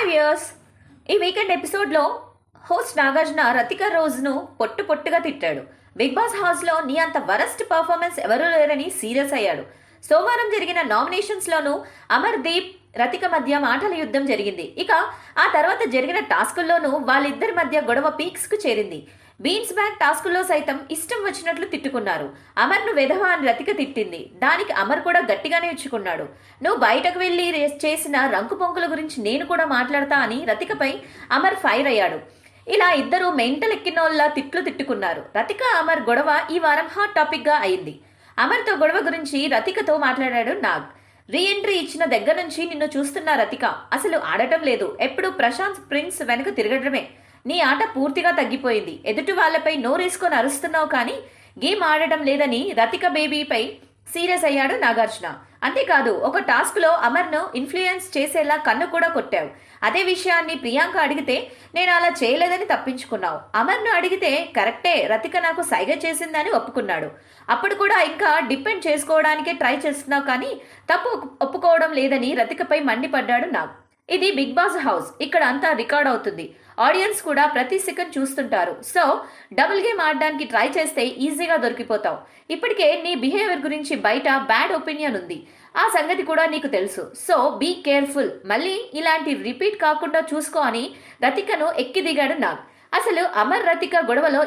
Hi viewers ఈ weekend ఎపిసోడ్లో host Nagarjuna Rathika రోజును పొట్టు పొట్టుగా తిట్టాడు. బిగ్ బాస్ హౌస్లో నీ అంత వరస్ట్ పర్ఫార్మెన్స్ ఎవరూ లేరని సీరియస్ అయ్యాడు. సోమవారం జరిగిన నామినేషన్స్లోనూ అమర్దీప్ రతిక మధ్య మాటల యుద్ధం జరిగింది. ఇక ఆ తర్వాత జరిగిన టాస్కుల్లోనూ వాళ్ళిద్దరి మధ్య గొడవ పీక్స్కు చేరింది. బీన్స్ బ్యాగ్ టాస్కుల్లో సైతం ఇష్టం వచ్చినట్లు తిట్టుకున్నారు. అమర్ను వెధవ అని రతిక తిట్టింది. దానికి అమర్ కూడా గట్టిగానే ఇచ్చుకున్నాడు. నువ్వు బయటకు వెళ్ళి చేసిన రంకు పొంకుల గురించి నేను కూడా మాట్లాడతా అని రతికపై అమర్ ఫైర్ అయ్యాడు. ఇలా ఇద్దరు మెంటల్ ఎక్కినోళ్ళ తిట్లు తిట్టుకున్నారు. రతిక అమర్ గొడవ ఈ వారం హాట్ టాపిక్గా అయింది. అమర్తో గొడవ గురించి రతికతో మాట్లాడాడు నాగ్. రీ ఎంట్రీ ఇచ్చిన దగ్గర నుంచి నిన్ను చూస్తున్న రతిక అసలు ఆడటం లేదు. ఎప్పుడు ప్రశాంత్ ప్రిన్స్ వెనక తిరగడమే. నీ ఆట పూర్తిగా తగ్గిపోయింది. ఎదుటి వాళ్ళపై నోరేసుకొని అరుస్తున్నావు కానీ గేమ్ ఆడటం లేదని రతిక బేబీపై సీరియస్ అయ్యాడు నాగార్జున. అంతేకాదు ఒక టాస్క్లో అమర్ను ఇన్ఫ్లుయెన్స్ చేసేలా కన్ను కూడా కొట్టావు. అదే విషయాన్ని ప్రియాంక అడిగితే నేను అలా చేయలేదని తప్పించుకున్నావు. అమర్ను అడిగితే కరెక్టే రతిక నాకు సైగ చేసిందని ఒప్పుకున్నాడు. అప్పుడు కూడా ఇంకా డిపెండ్ చేసుకోవడానికే ట్రై చేస్తున్నావు కానీ తప్పు ఒప్పుకోవడం లేదని రతికపై మండిపడ్డాడు నాకు ఇది బిగ్ బాస్ హౌస్. ఇక్కడ అంతా రికార్డ్ అవుతుంది. ఆడియన్స్ కూడా ప్రతి సెకండ్ చూస్తుంటారు. సో డబుల్ గేమ్ ఆడడానికి ట్రై చేస్తే ఈజీగా దొరికిపోతావు. ఇప్పటికే నీ బిహేవియర్ గురించి బయట బ్యాడ్ ఒపీనియన్ ఉంది. ఆ సంగతి కూడా నీకు తెలుసు. So be careful. మళ్ళీ ఇలాంటి రిపీట్ కాకుండా చూసుకో అని రతికను ఎక్కి దిగాడు నాగ్. అసలు అమర్ రతిక గొడవలో